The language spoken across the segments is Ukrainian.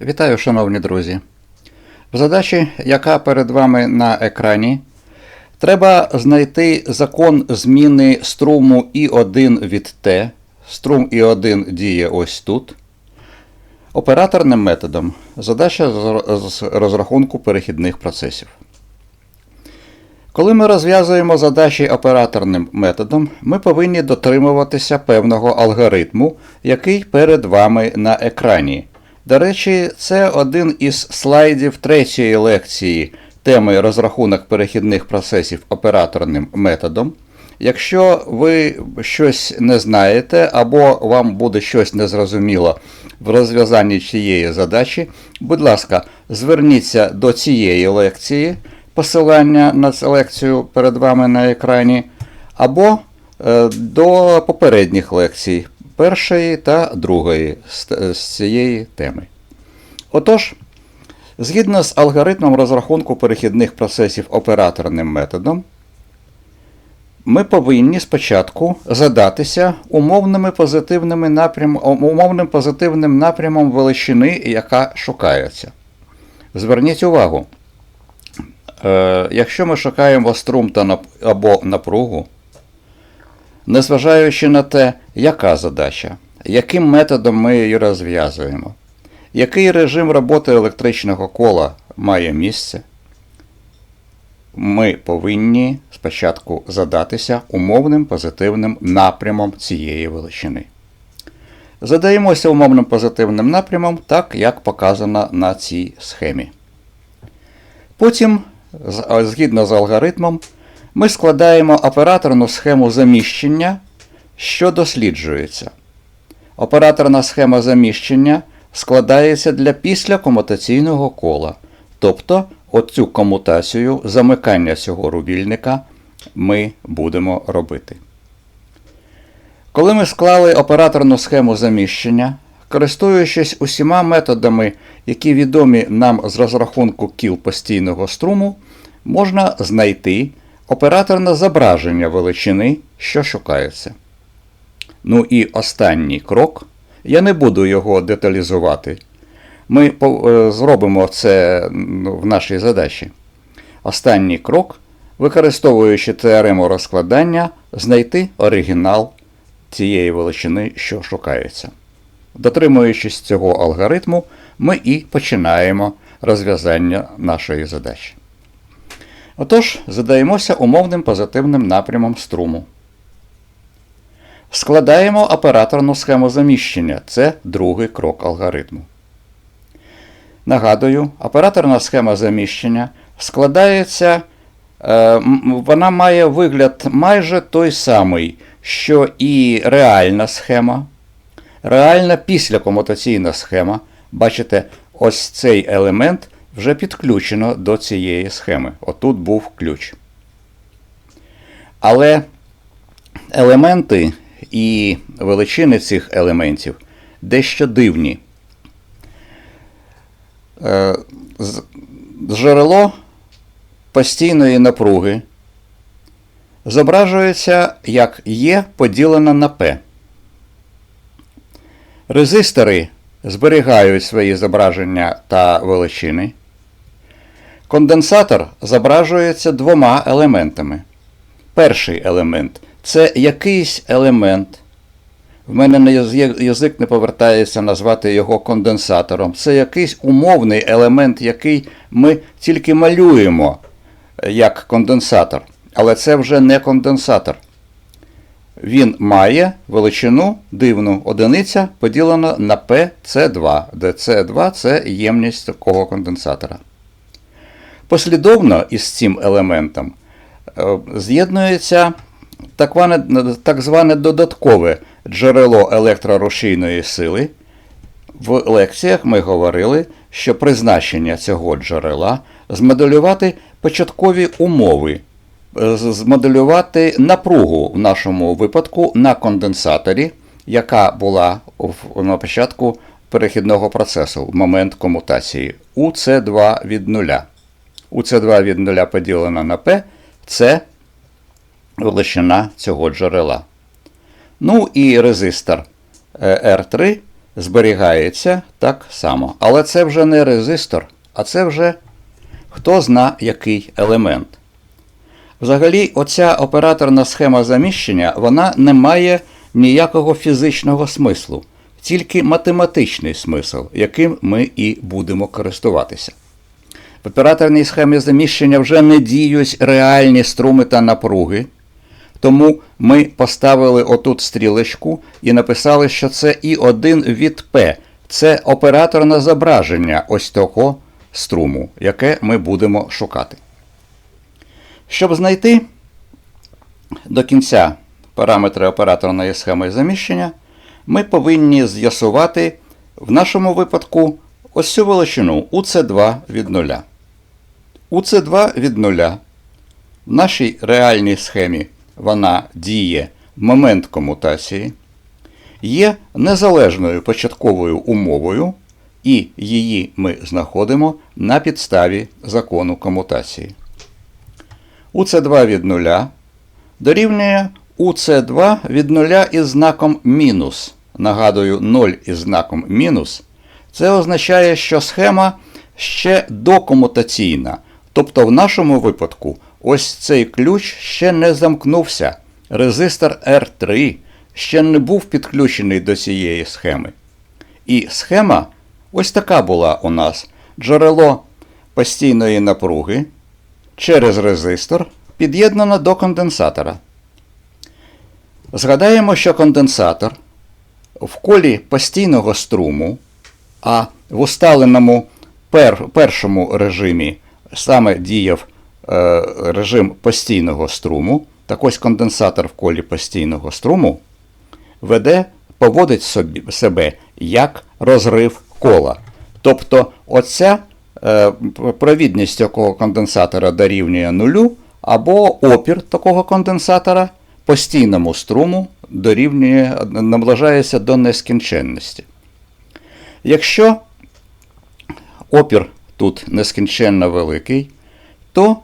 Вітаю, шановні друзі. В задачі, яка перед вами на екрані, треба знайти закон зміни струму І1 від Т. Струм І1 діє ось тут. Операторним методом. Задача з розрахунку перехідних процесів. Коли ми розв'язуємо задачі операторним методом, ми повинні дотримуватися певного алгоритму, який перед вами на екрані. До речі, це один із слайдів третьої лекції теми розрахунок перехідних процесів операторним методом. Якщо ви щось не знаєте або вам буде щось незрозуміло в розв'язанні цієї задачі, будь ласка, зверніться до цієї лекції, посилання на цю лекцію перед вами на екрані, або е, до попередніх лекцій першої та другої з, цієї теми. Отож, згідно з алгоритмом розрахунку перехідних процесів операторним методом, ми повинні спочатку задатися умовними позитивними напрям, умовним позитивним напрямом величини, яка шукається. Зверніть увагу, е, якщо ми шукаємо струм та нап- або напругу, незважаючи на те, яка задача, яким методом ми її розв'язуємо, який режим роботи електричного кола має місце, ми повинні спочатку задатися умовним позитивним напрямом цієї величини. Задаємося умовним позитивним напрямом, так як показано на цій схемі. Потім, згідно з алгоритмом, ми складаємо операторну схему заміщення, що досліджується. Операторна схема заміщення складається для післякомутаційного кола, тобто оцю комутацію замикання цього рубільника ми будемо робити. Коли ми склали операторну схему заміщення, користуючись усіма методами, які відомі нам з розрахунку кіл постійного струму, можна знайти операторне зображення величини, що шукається. Ну і останній крок. Я не буду його деталізувати. Ми е, зробимо це ну, в нашій задачі. Останній крок, використовуючи теорему розкладання, знайти оригінал цієї величини, що шукається. Дотримуючись цього алгоритму, ми і починаємо розв'язання нашої задачі. Отож, задаємося умовним позитивним напрямом струму. Складаємо операторну схему заміщення. Це другий крок алгоритму. Нагадую, операторна схема заміщення складається, е, вона має вигляд майже той самий, що і реальна схема. Реальна післякомутаційна схема. Бачите, ось цей елемент вже підключено до цієї схеми. Отут був ключ. Але елементи і величини цих елементів дещо дивні. Е, Джерело постійної напруги зображується як Є поділено на П. Резистори зберігають свої зображення та величини. Конденсатор зображується двома елементами. Перший елемент це якийсь елемент. В мене на язик не повертається назвати його конденсатором. Це якийсь умовний елемент, який ми тільки малюємо е, як конденсатор. Але це вже не конденсатор. Він має величину дивну одиниця поділена на PC2, де C2 це ємність такого конденсатора. Послідовно із цим елементом е, з'єднується так зване, так зване додаткове джерело електрорушійної сили. В лекціях ми говорили, що призначення цього джерела змоделювати початкові умови, е, змоделювати напругу в нашому випадку на конденсаторі, яка була на початку перехідного процесу в момент комутації УЦ2 від нуля. УЦ2 від нуля поділено на П це величина цього джерела. Ну і резистор е, R3 зберігається так само. Але це вже не резистор, а це вже хто зна який елемент. Взагалі, оця операторна схема заміщення вона не має ніякого фізичного смислу, тільки математичний смисл, яким ми і будемо користуватися. В операторній схемі заміщення вже не діють реальні струми та напруги, тому ми поставили отут стрілочку і написали, що це І1 від П. Це операторне зображення ось того струму, яке ми будемо шукати. Щоб знайти до кінця параметри операторної схеми заміщення, ми повинні з'ясувати в нашому випадку ось цю величину УЦ2 від 0. УЦ2 від 0 в нашій реальній схемі вона діє в момент комутації, є незалежною початковою умовою, і її ми знаходимо на підставі закону комутації. УЦ2 від 0 дорівнює УЦ2 від 0 із знаком мінус. Нагадую, 0 із знаком мінус. Це означає, що схема ще докомутаційна. Тобто, в нашому випадку, ось цей ключ ще не замкнувся. Резистор R3 ще не був підключений до цієї схеми. І схема ось така була у нас: джерело постійної напруги через резистор під'єднано до конденсатора. Згадаємо, що конденсатор в колі постійного струму, а в усталеному пер, першому режимі саме діяв режим постійного струму, так ось конденсатор в колі постійного струму веде, поводить собі, себе як розрив кола. Тобто оця е, провідність такого конденсатора дорівнює нулю, або опір такого конденсатора постійному струму дорівнює, наближається до нескінченності. Якщо опір тут нескінченно великий, то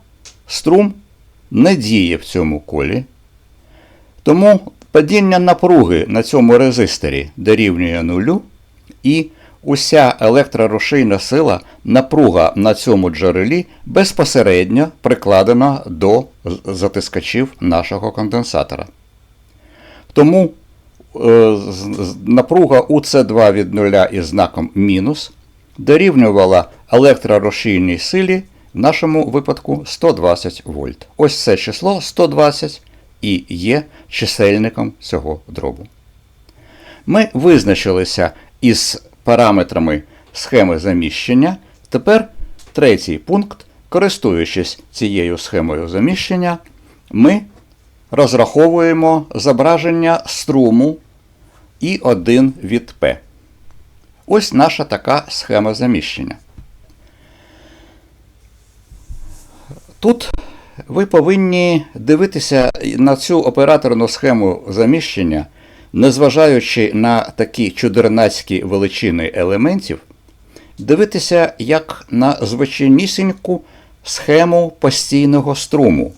струм не діє в цьому колі. Тому падіння напруги на цьому резисторі дорівнює нулю, і уся електрорушійна сила, напруга на цьому джерелі безпосередньо прикладена до затискачів нашого конденсатора. Тому е, напруга УЦ2 від 0 із знаком мінус дорівнювала електророшійній силі, в нашому випадку 120 вольт. Ось це число 120 і є чисельником цього дробу. Ми визначилися із параметрами схеми заміщення. Тепер третій пункт. Користуючись цією схемою заміщення, ми розраховуємо зображення струму І1 від П. Ось наша така схема заміщення. Тут ви повинні дивитися на цю операторну схему заміщення, незважаючи на такі чудернацькі величини елементів, дивитися як на звичайнісіньку схему постійного струму.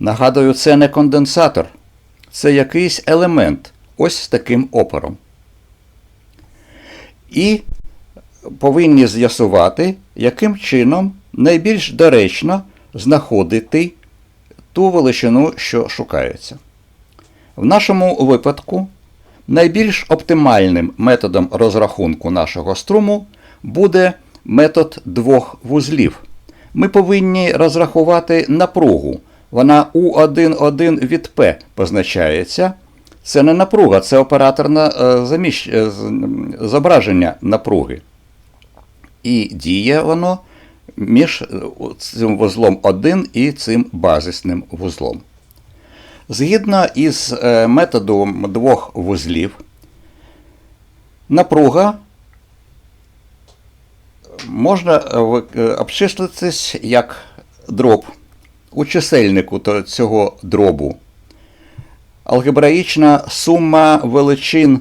Нагадую, це не конденсатор, це якийсь елемент ось з таким опором. І повинні з'ясувати, яким чином найбільш доречно знаходити ту величину, що шукається. В нашому випадку найбільш оптимальним методом розрахунку нашого струму буде метод двох вузлів. Ми повинні розрахувати напругу. Вона У11 від П позначається. Це не напруга, це операторне заміщ... Е, зображення напруги. І діє воно між е, цим вузлом 1 і цим базисним вузлом. Згідно із е, методом двох вузлів, напруга можна обчислитись як дроб у чисельнику цього дробу. Алгебраїчна сума величин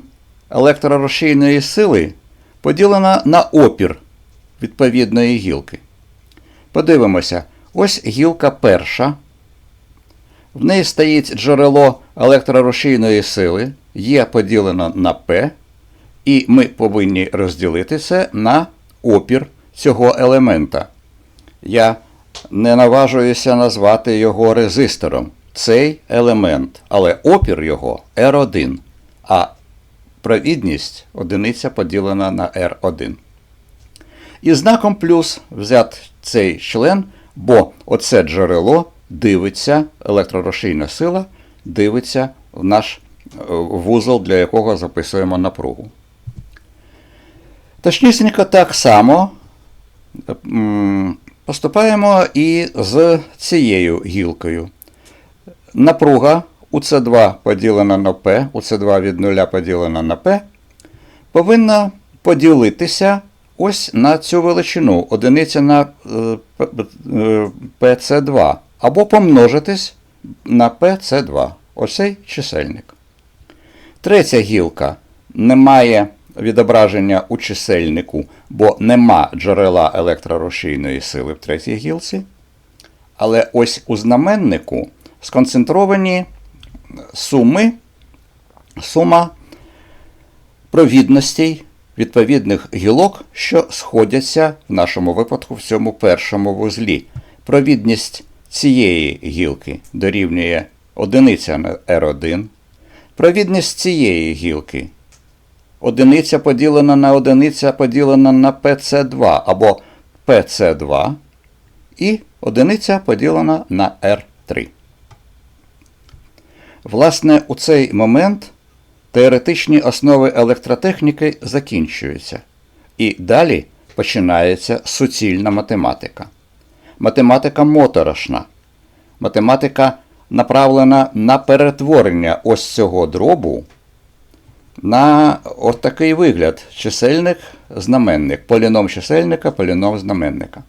електророшійної сили поділена на опір відповідної гілки. Подивимося, ось гілка перша. В неї стоїть джерело електророшійної сили, є поділено на П, І ми повинні розділити це на опір цього елемента. Я не наважуюся назвати його резистором. Цей елемент, але опір його R1, а провідність одиниця поділена на R1. І знаком плюс взят цей член, бо оце джерело дивиться, електророшійна сила дивиться в наш е, вузол, для якого записуємо напругу. Точнісінько так само поступаємо і з цією гілкою. Напруга УЦ2 поділена на П, УЦ2 від 0 поділена на П, повинна поділитися ось на цю величину одиниця на е, П- е, ПЦ2, або помножитись на ПЦ2. Оцей чисельник. Третя гілка не має відображення у чисельнику, бо нема джерела електророшійної сили в третій гілці. Але ось у знаменнику сконцентровані суми, сума провідностей відповідних гілок, що сходяться в нашому випадку в цьому першому вузлі. Провідність цієї гілки дорівнює одиниця на R1. Провідність цієї гілки одиниця поділена на одиниця поділена на PC2 або PC2 і одиниця поділена на R3. Власне, у цей момент теоретичні основи електротехніки закінчуються. І далі починається суцільна математика. Математика моторошна. Математика направлена на перетворення ось цього дробу на такий вигляд: чисельник, знаменник, поліном чисельника, поліном знаменника.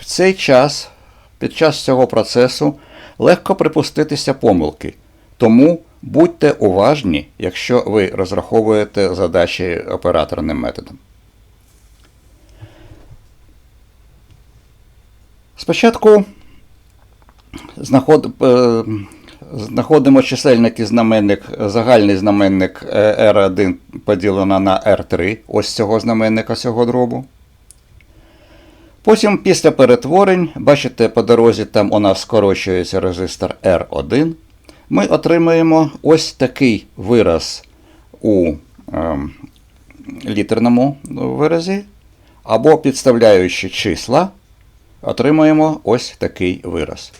В цей час, під час цього процесу, легко припуститися помилки. Тому будьте уважні, якщо ви розраховуєте задачі операторним методом. Спочатку знаход... е, знаходимо чисельник і знаменник, загальний знаменник е, R1 поділено на R3, ось цього знаменника цього дробу. Потім після перетворень, бачите, по дорозі там у нас скорочується резистор R1. Ми отримаємо ось такий вираз у е, літерному виразі, або підставляючи числа, отримаємо ось такий вираз.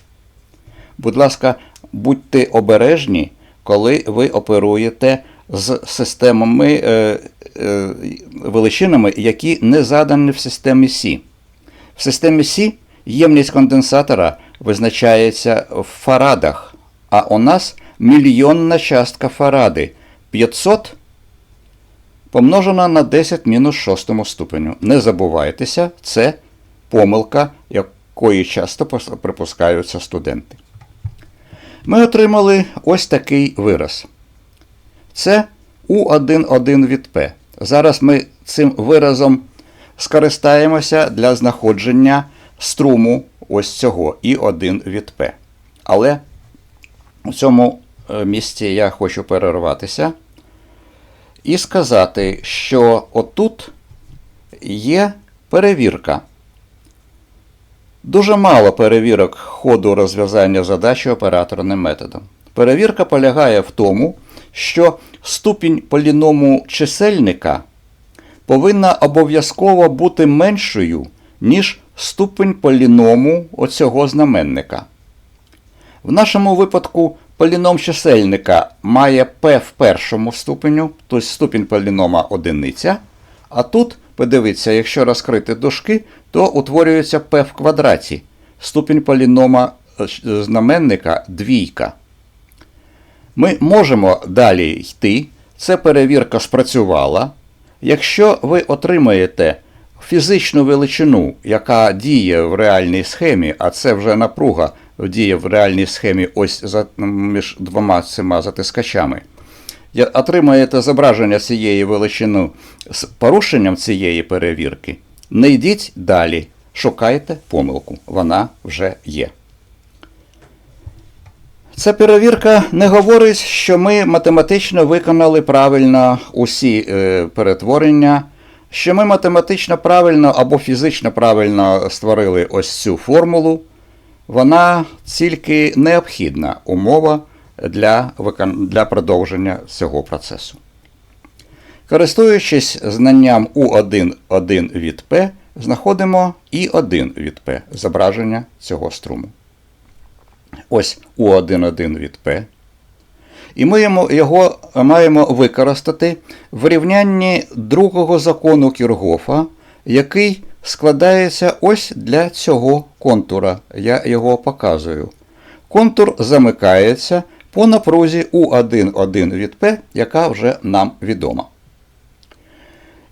Будь ласка, будьте обережні, коли ви оперуєте з системами е, е, величинами, які не задані в системі Сі. В системі Сі ємність конденсатора визначається в фарадах, а у нас мільйонна частка фаради 500 помножена на 10 мінус 6 ступеню. Не забувайтеся, це помилка, якої часто припускаються студенти. Ми отримали ось такий вираз. Це У11 від П. Зараз ми цим виразом скористаємося для знаходження струму ось цього І1 від П. Але у цьому місці я хочу перерватися і сказати, що отут є перевірка. Дуже мало перевірок ходу розв'язання задачі операторним методом. Перевірка полягає в тому, що ступінь поліному чисельника повинна обов'язково бути меншою, ніж ступінь поліному оцього знаменника. В нашому випадку поліном чисельника має p в першому ступеню, тобто ступінь полінома одиниця, а тут Подивіться, якщо розкрити дужки, то утворюється p в квадраті. Ступінь полінома знаменника двійка. Ми можемо далі йти. Це перевірка спрацювала. Якщо ви отримаєте фізичну величину, яка діє в реальній схемі, а це вже напруга діє в реальній схемі ось за, між двома цими затискачами отримаєте зображення цієї величини з порушенням цієї перевірки, не йдіть далі, шукайте помилку, вона вже є. Ця перевірка не говорить, що ми математично виконали правильно усі е, перетворення, що ми математично правильно або фізично правильно створили ось цю формулу. Вона тільки необхідна умова для, для продовження цього процесу. Користуючись знанням U1 від P, знаходимо I1 від P зображення цього струму. Ось U11 від P. І ми його маємо використати в рівнянні другого закону Кіргофа, який складається ось для цього контура. Я його показую. Контур замикається по напрузі U11 від P, яка вже нам відома.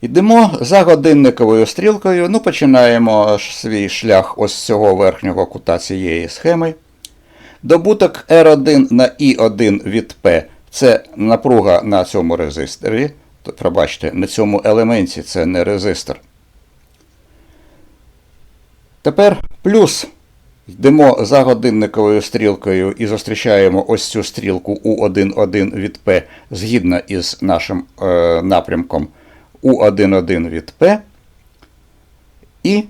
Йдемо за годинниковою стрілкою. Ну, починаємо свій шлях ось цього верхнього кута цієї схеми. Добуток R1 на I1 від P це напруга на цьому резисторі. Пробачте, на цьому елементі це не резистор. Тепер плюс йдемо за годинниковою стрілкою і зустрічаємо ось цю стрілку U11 від P згідно із нашим е, напрямком U11 від P. І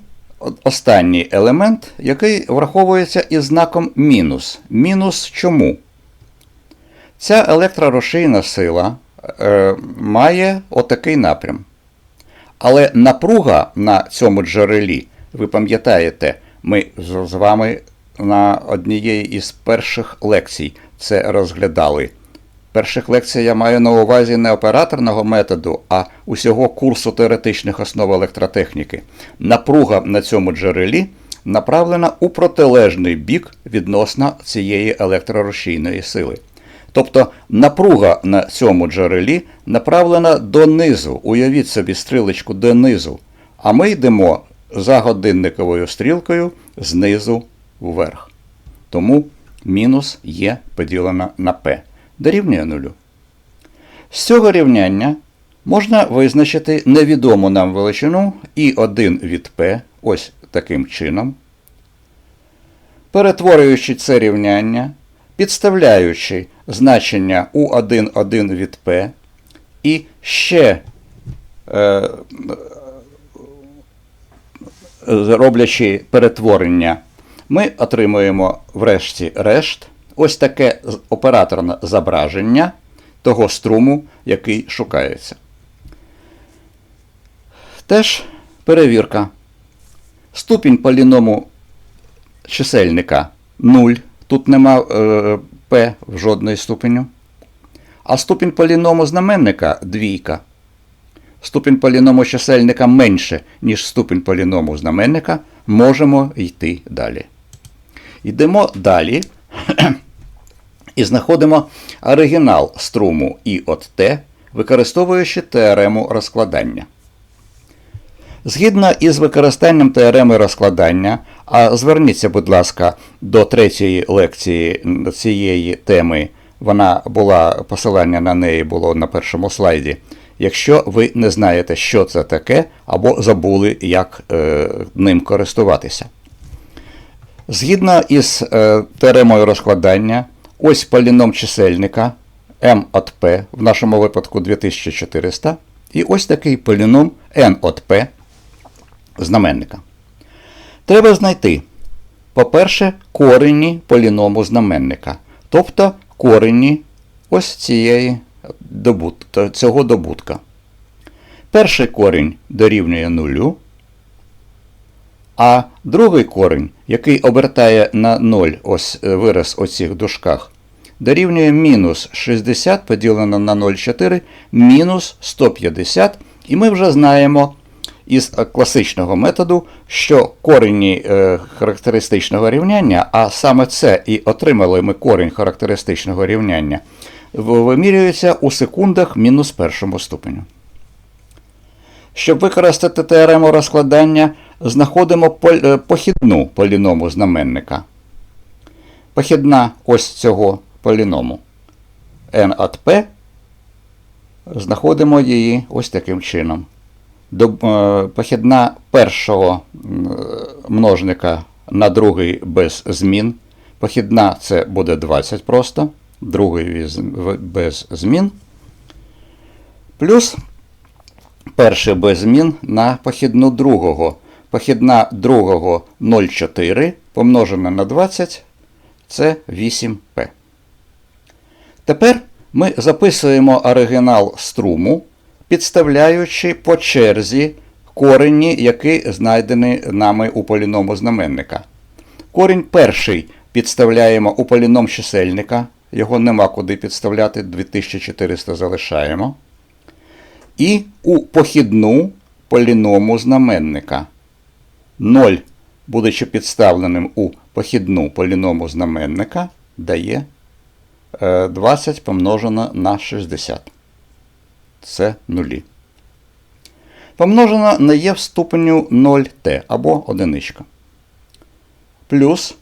останній елемент, який враховується із знаком мінус. Мінус чому? Ця електророшийна сила е, має отакий напрям. Але напруга на цьому джерелі, ви пам'ятаєте, ми з вами на однієї із перших лекцій це розглядали. Перших лекцій я маю на увазі не операторного методу, а усього курсу теоретичних основ електротехніки. Напруга на цьому джерелі направлена у протилежний бік відносно цієї електророшійної сили. Тобто напруга на цьому джерелі направлена донизу. Уявіть собі стрілочку донизу. А ми йдемо за годинниковою стрілкою знизу вверх. Тому мінус є поділена на P. Дорівнює нулю. З цього рівняння можна визначити невідому нам величину І1 від P ось таким чином. Перетворюючи це рівняння, підставляючи значення U11 від P і ще е, роблячи перетворення, ми отримуємо врешті-решт ось таке операторне зображення того струму, який шукається. Теж перевірка. Ступінь поліному чисельника 0. Тут нема е, P в жодної ступеню. А ступінь поліному знаменника двійка. Ступінь поліному чисельника менше, ніж ступінь поліному знаменника, можемо йти далі. Йдемо далі і знаходимо оригінал струму І от Т, використовуючи теорему розкладання. Згідно із використанням теореми розкладання, а зверніться, будь ласка, до третьої лекції цієї теми. Вона була, посилання на неї було на першому слайді. Якщо ви не знаєте, що це таке, або забули, як е, ним користуватися. Згідно із е, теоремою розкладання, ось поліном чисельника m от p, в нашому випадку 2400, і ось такий поліном n от p знаменника. Треба знайти, по-перше, корені поліному знаменника, тобто корені ось цієї цього добутка. Перший корінь дорівнює нулю, а другий корінь, який обертає на 0 ось е, вираз у цих дужках, дорівнює мінус 60 поділено на 0,4 мінус 150. І ми вже знаємо із е, класичного методу, що корені е, характеристичного рівняння, а саме це і отримали ми корінь характеристичного рівняння, вимірюється у секундах мінус першому ступеню. Щоб використати теорему розкладання, знаходимо е, похідну поліному знаменника. Похідна ось цього поліному n от p, знаходимо її ось таким чином. Е, похідна першого е, множника на другий без змін. Похідна це буде 20 просто, другий без змін. Плюс перший без змін на похідну другого. Похідна другого 0,4 помножена на 20 це 8p. Тепер ми записуємо оригінал струму, підставляючи по черзі корені, які знайдені нами у поліному знаменника. Корінь перший підставляємо у поліном чисельника, його нема куди підставляти, 2400 залишаємо. І у похідну поліному знаменника. 0, будучи підставленим у похідну поліному знаменника, дає е, 20 помножено на 60. Це нулі. Помножено на є в ступеню 0t або одиничка. Плюс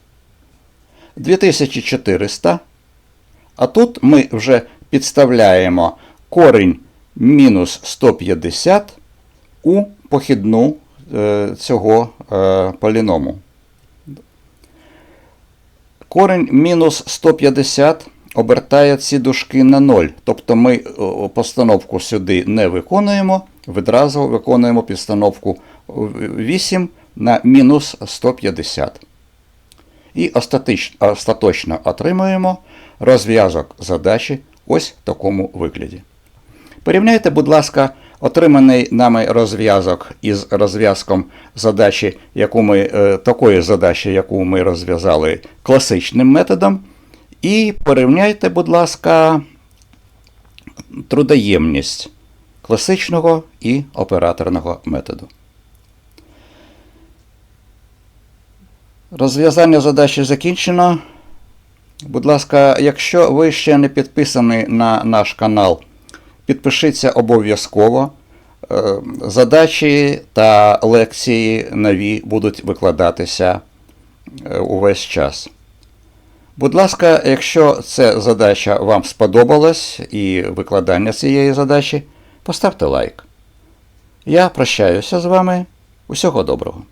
2400. А тут ми вже підставляємо корінь мінус 150 у похідну е, цього е, поліному. Корінь мінус 150 обертає ці дужки на 0. Тобто ми постановку сюди не виконуємо, відразу виконуємо підстановку 8 на мінус 150. І остаточно отримуємо розв'язок задачі ось в такому вигляді. Порівняйте, будь ласка, отриманий нами розв'язок із розв'язком задачі, яку ми, е, такої задачі, яку ми розв'язали класичним методом. І порівняйте, будь ласка, трудоємність класичного і операторного методу. Розв'язання задачі закінчено. Будь ласка, якщо ви ще не підписані на наш канал, підпишіться обов'язково. Е, Задачі та лекції нові будуть викладатися е, увесь час. Будь ласка, якщо ця задача вам сподобалась і викладання цієї задачі, поставте лайк. Я прощаюся з вами. Усього доброго.